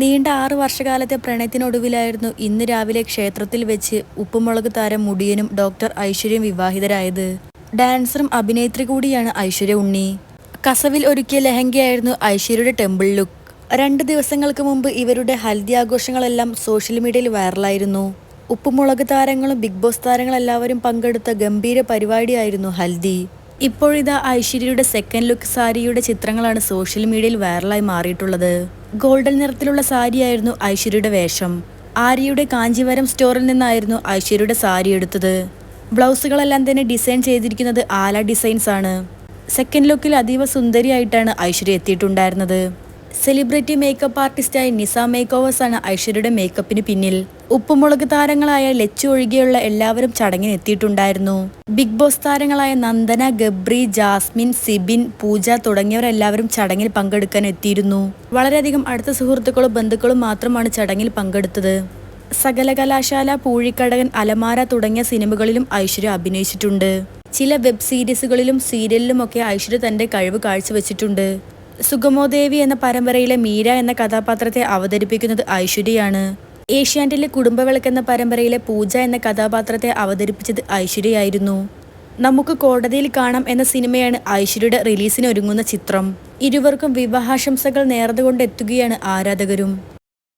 നീണ്ട ആറു വർഷകാലത്തെ പ്രണയത്തിനൊടുവിലായിരുന്നു ഇന്ന് രാവിലെ ക്ഷേത്രത്തിൽ വെച്ച് ഉപ്പുമുളക് താരം മുടിയനും ഡോക്ടർ ഐശ്വര്യം വിവാഹിതരായത്. ഡാൻസറും അഭിനേത്രി കൂടിയാണ് ഐശ്വര്യ ഉണ്ണി. കസവിൽ ഒരുക്കിയ ലഹങ്കയായിരുന്നു ഐശ്വര്യയുടെ ടെമ്പിൾ ലുക്ക്. രണ്ട് ദിവസങ്ങൾക്ക് മുമ്പ് ഇവരുടെ ഹൽദി ആഘോഷങ്ങളെല്ലാം സോഷ്യൽ മീഡിയയിൽ വൈറലായിരുന്നു. ഉപ്പുമുളക് താരങ്ങളും ബിഗ് ബോസ് താരങ്ങളെല്ലാവരും പങ്കെടുത്ത ഗംഭീര പരിപാടിയായിരുന്നു ഹൽദി. ഇപ്പോഴിതാ ഐശ്വര്യയുടെ സെക്കൻഡ് ലുക്ക് സാരിയുടെ ചിത്രങ്ങളാണ് സോഷ്യൽ മീഡിയയിൽ വൈറലായി മാറിയിട്ടുള്ളത്. ഗോൾഡൻ നിറത്തിലുള്ള സാരിയായിരുന്നു ഐശ്വര്യയുടെ വേഷം. ആര്യയുടെ കാഞ്ചിവരം സ്റ്റോറിൽ നിന്നായിരുന്നു ഐശ്വര്യയുടെ സാരി എടുത്തത്. ബ്ലൗസുകളെല്ലാം തന്നെ ഡിസൈൻ ചെയ്തിരിക്കുന്നത് ആല ഡിസൈൻസ് ആണ് സെക്കൻഡ് ലുക്കിൽ അതീവ സുന്ദരിയായിട്ടാണ് ഐശ്വര്യ എത്തിയിട്ടുണ്ടായിരുന്നത്. സെലിബ്രിറ്റി മേക്കപ്പ് ആർട്ടിസ്റ്റായ നിസ മേക്ക് ഓവേഴ്സാണ് ഐശ്വര്യയുടെ മേക്കപ്പിന് പിന്നിൽ. ഉപ്പുമുളക് താരങ്ങളായ ലച്ചു ഒഴികെയുള്ള എല്ലാവരും ചടങ്ങിന് എത്തിയിട്ടുണ്ടായിരുന്നു ബിഗ് ബോസ് താരങ്ങളായ നന്ദന ഗബ്രി ജാസ്മിൻ സിബിൻ പൂജ തുടങ്ങിയവരെല്ലാവരും ചടങ്ങിൽ പങ്കെടുക്കാൻ എത്തിയിരുന്നു. വളരെയധികം അടുത്ത സുഹൃത്തുക്കളും ബന്ധുക്കളും മാത്രമാണ് ചടങ്ങിൽ പങ്കെടുത്തത്. സകല കലാശാല പൂഴിക്കടകൻ അലമാര തുടങ്ങിയ സിനിമകളിലും ഐശ്വര്യ അഭിനയിച്ചിട്ടുണ്ട്. ചില വെബ് സീരീസുകളിലും സീരിയലിലുമൊക്കെ ഐശ്വര്യ തന്റെ കഴിവ് കാഴ്ചവെച്ചിട്ടുണ്ട്. സുഗമോദേവി എന്ന പരമ്പരയിലെ മീര എന്ന കഥാപാത്രത്തെ അവതരിപ്പിക്കുന്നത് ഐശ്വര്യയാണ്. ഏഷ്യാനെറ്റിലെ കുടുംബവിളക്ക് എന്ന പരമ്പരയിലെ പൂജ എന്ന കഥാപാത്രത്തെ അവതരിപ്പിച്ചത് ഐശ്വര്യയായിരുന്നു. നമുക്ക് കോടതിയിൽ കാണാം എന്ന സിനിമയാണ് ഐശ്വര്യയുടെ റിലീസിന് ഒരുങ്ങുന്ന ചിത്രം. ഇരുവർക്കും വിവാഹാശംസകൾ നേർന്നുകൊണ്ടെത്തുകയാണ് ആരാധകരും.